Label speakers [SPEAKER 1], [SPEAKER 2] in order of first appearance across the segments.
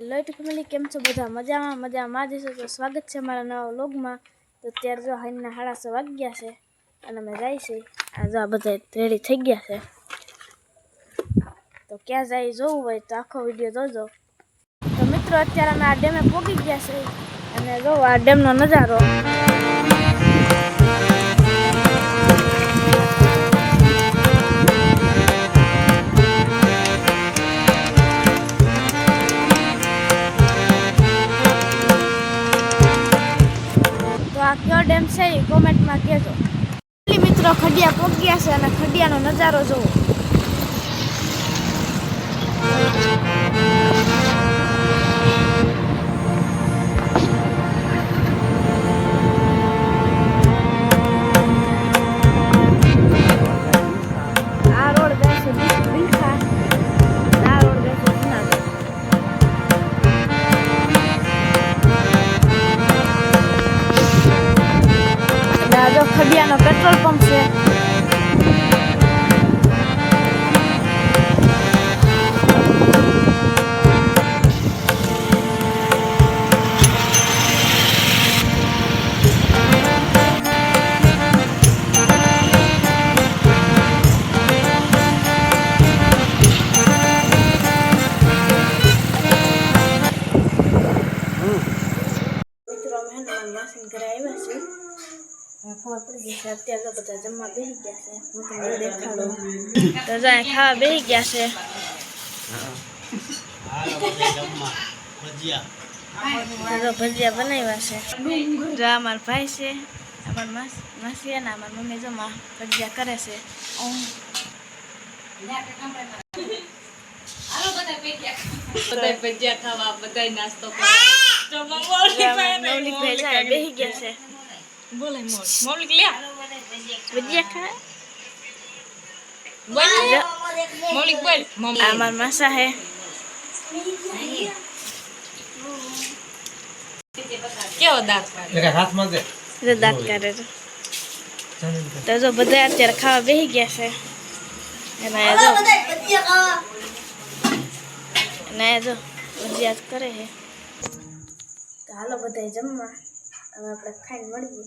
[SPEAKER 1] Light family કેમ છો બધા? મજામાં મજામાં. જ છો તો સ્વાગત છે મારા નવા વ્લોગમાં. તો અત્યારે જો હાઈના સાડા સો વાગ્યા છે અને અમે જાય છે. આ જો આ બધા રેડી થઈ ગયા છે. તો ક્યાં જાય જોવું હોય તો આખો વીડિયો જોજો. તો મિત્રો, અત્યારે અમે આ ડેમે પહોંચી ગયા છે અને જો આ ડેમનો નજારો. કયો ડેમ છે એ કોમેન્ટમાં કહેજો. મિત્રો ખડિયા પગ્યા છે અને ખડિયાનો નજારો જોવો. આ રોડ જાય છે ખડિયાનો પેટ્રોલ પંપ છે. ખબર પડી ગઈ અત્યારે તો બધા જમવા બેસી ગયા છે. હું તમને દેખાડું. તો જો ખાવા બેસી ગયા છે. ભજીયા બનાવ્યા છે. જો અમારા ભાઈ છે અમારા માસ માસી અને અમારા મમ્મી જો માં ભજીયા કરે છે.
[SPEAKER 2] બધા ભજીયા ખાવા બધા નાસ્તો
[SPEAKER 1] છે બેસી ગયા છે.
[SPEAKER 2] બોલે મોલ મૌલિક લે
[SPEAKER 1] ભજીયા ખાવા
[SPEAKER 2] બોલ
[SPEAKER 1] જો
[SPEAKER 2] બોલ.
[SPEAKER 1] આ મારા માસા હે.
[SPEAKER 2] કેવો દાંત કાઢે
[SPEAKER 3] હાથમાં દે.
[SPEAKER 1] જો દાંત કાઢે તો જો બધા અત્યારે ખાવા બેસી ગયા છે. એના જો. એના જો ભજીયા કરે છે. તો હાલો બધા જમવા. હવે આપણે ખાઈને મળીએ.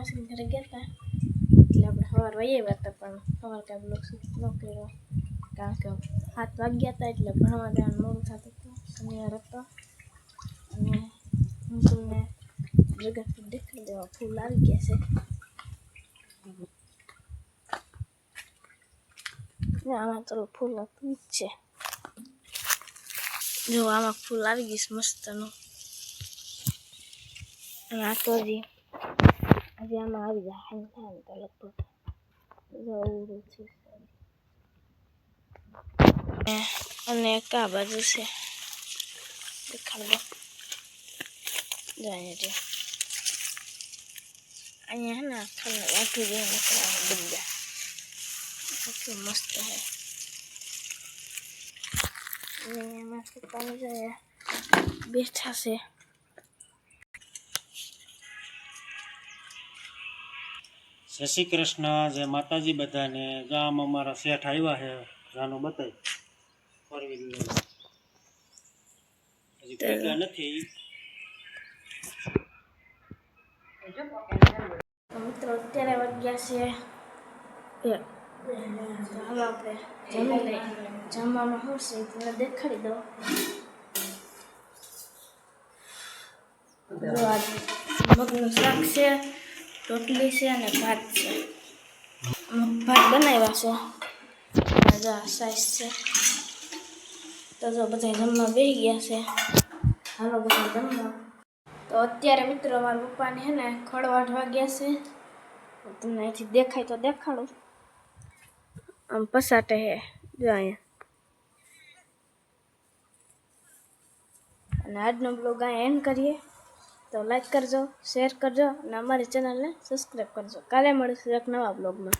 [SPEAKER 1] આપણે અમારા માસી ઘરે ગયા હતા એટલે આપણે સવાર વહી આવ્યા હતા પણ સવાર કાંઈ બ્લોક શૂટ ન કર્યો કારણ કે સાત વાગ્યા હતા એટલે ભણવા જવાનું મોડું થતું હતું શનિવાર હતો અને હું તમને જગત દેખાડી દેવા ફૂલ આવી ગયા છે આમાં તો ફૂલ હતું જ છે જો આમાં ફૂલ આવી ગઈશ મસ્તનું અને આ તો હજી આમાં આવી જાય હાઈ થાય ને તો લગભગ જો અવળું છે અને આ બાજુ છે દેખાડ દો જો અહીંયા હે ને ખાલી વાઠું જેવું નીકળ્યા બધા કેટલું મસ્ત છે અને એમાં પપ્પાને જાય બેઠા છે
[SPEAKER 3] જય શ્રી કૃષ્ણ જય માતાજી બધાને. ગામ અમારા શેઠ આવ્યા છે જાનું બતાવી ફોર વ્હીલર હજી ભેગા નથી.
[SPEAKER 1] મિત્રો અત્યારે વાગ્યા છે હવે આપણે જમી લઈએ. જમવામાં શું છે તમને દેખાડી દો. મગનું શાક છે. રોટલી છે અને ભાત છે. ભાત બનાવ્યા છે. બધા સાઈઝ છે. તો જો બધા જમવા બેસી ગયા છે. હાલો બધા જમવા. તો અત્યારે મિત્રો મારા પપ્પાને હે ને ખડ વાઢવા ગયા છે. તમને અહીંથી દેખાય તો દેખાડું. આમ પસાટે હે. જો અહીંયા. અને આજનો બ્લોગ અહીંયા એન્ડ કરીએ. તો લાઈક કરજો શેર કરજો અને અમારી ચેનલને સબસ્ક્રાઈબ કરજો. કાલે મળીશું એક નવા બ્લોગમાં